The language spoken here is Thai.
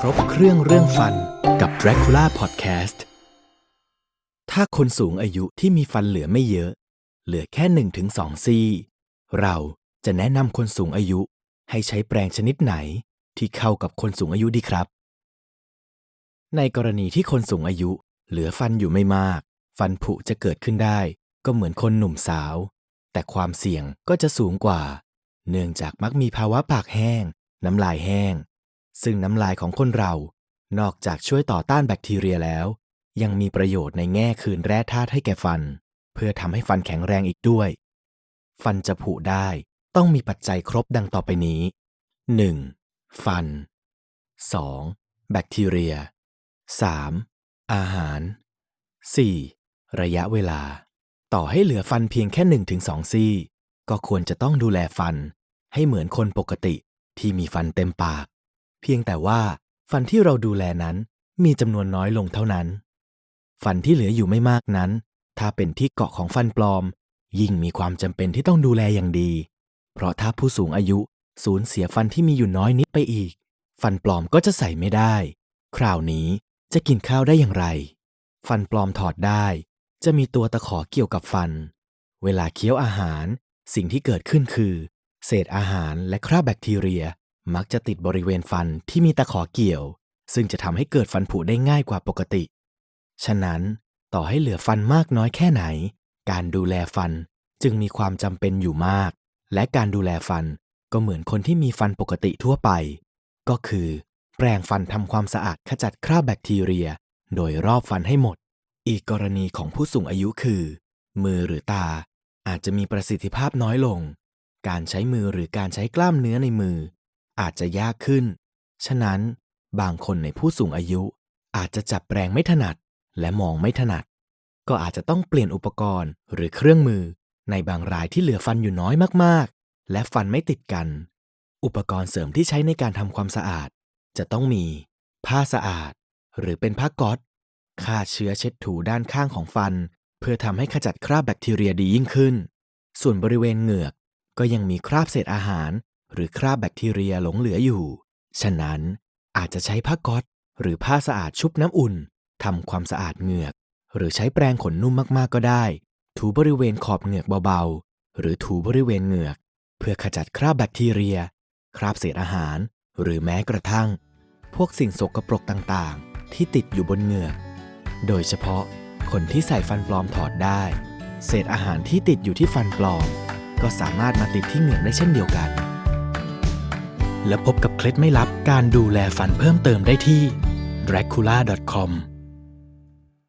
ครบเครื่องเรื่องฟันกับ Dracula Podcast ถ้าคนสูงอายุที่มีฟันเหลือไม่เยอะ เหลือแค่1นถึงสซี่ เราจะแนะนำคนสูงอายุให้ใช้แปรงชนิดไหนที่เข้ากับคนสูงอายุดีครับ ในกรณีที่คนสูงอายุเหลือฟันอยู่ไม่มาก ฟันผุจะเกิดขึ้นได้ ก็เหมือนคนหนุ่มสาว แต่ความเสี่ยงก็จะสูงกว่า เนื่องจากมักมีภาวะปากแห้ง น้ำลายแห้ง ซึ่งน้ำลายของคนเรา นอกจากช่วยต่อต้านแบคทีเรียแล้ว ยังมีประโยชน์ในแง่คืนแร่ธาตุให้แก่ฟัน เพื่อทำให้ฟันแข็งแรงอีกด้วย ฟันจะผุได้ต้องมีปัจจัยครบดังต่อไปนี้ 1. ฟัน 2. แบคทีเรีย 3. อาหาร 4. ระยะเวลา ต่อให้เหลือฟันเพียงแค่ 1-2 ซี่ ก็ควรจะต้องดูแลฟัน ให้เหมือนคนปกติที่มีฟันเต็มปาก เพียงแต่ว่าฟันที่เราดูแลนั้นมีจำนวนน้อยลงเท่านั้น ฟันที่เหลืออยู่ไม่มากนั้น ถ้าเป็นที่เกาะของฟันปลอม ยิ่งมีความจำเป็นที่ต้องดูแลอย่างดี เพราะถ้าผู้สูงอายุสูญเสียฟันที่มีอยู่น้อยนิดไปอีก ฟันปลอมก็จะใส่ไม่ได้ คราวนี้จะกินข้าวได้อย่างไร ฟันปลอมถอดได้ จะมีตัวตะขอเกี่ยวกับฟัน เวลาเคี้ยวอาหาร สิ่งที่เกิดขึ้นคือ เศษอาหารและคราบแบคทีเรีย มักจะติดบริเวณฟันที่มีตะขอเกี่ยว ซึ่งจะทำให้เกิดฟันผุได้ง่ายกว่าปกติ ฉะนั้นต่อให้เหลือฟันมากน้อยแค่ไหน การดูแลฟันจึงมีความจำเป็นอยู่มาก และการดูแลฟันก็เหมือนคนที่มีฟันปกติทั่วไป ก็คือ แปรงฟันทำความสะอาดขจัดคราบแบคทีเรีย โดยรอบฟันให้หมด อีกกรณีของผู้สูงอายุคือ มือหรือตาอาจจะมีประสิทธิภาพน้อยลง การใช้มือหรือการใช้กล้ามเนื้อในมือ อาจจะยากขึ้น ฉะนั้นบางคนในผู้สูงอายุ อาจจะจับแปรงไม่ถนัดและมองไม่ถนัด ก็อาจจะต้องเปลี่ยนอุปกรณ์หรือเครื่องมือ ในบางรายที่เหลือฟันอยู่น้อยมากๆ และฟันไม่ติดกัน อุปกรณ์เสริมที่ใช้ในการทำความสะอาด จะต้องมี ผ้าสะอาด หรือเป็นผ้าก๊อซฆ่าเชื้อเช็ดถูด้านข้างของฟัน เพื่อทำให้ขจัดคราบแบคทีเรียดียิ่งขึ้น ส่วนบริเวณเหงือกก็ยังมีคราบเศษอาหาร หรือคราบแบคทีเรียหลงเหลืออยู่ ฉะนั้นอาจจะใช้ผ้าก๊อซหรือผ้าสะอาดชุบน้ำอุ่นทำความสะอาดเหงือก หรือใช้แปรงขนนุ่มมากๆก็ได้ ถูบริเวณขอบเหงือกเบาๆ หรือถูบริเวณเหงือก เพื่อขจัดคราบแบคทีเรีย คราบเศษอาหาร หรือแม้กระทั่ง พวกสิ่งสกปรกต่างๆ ที่ติดอยู่บนเหงือก โดยเฉพาะคนที่ใส่ฟันปลอมถอดได้ เศษอาหารที่ติดอยู่ที่ฟันปลอม ก็สามารถมาติดที่เหงือกได้เช่นเดียวกัน และพบกับเคล็ดไม่ลับการดูแลฟันเพิ่มเติมได้ที่ dracula.com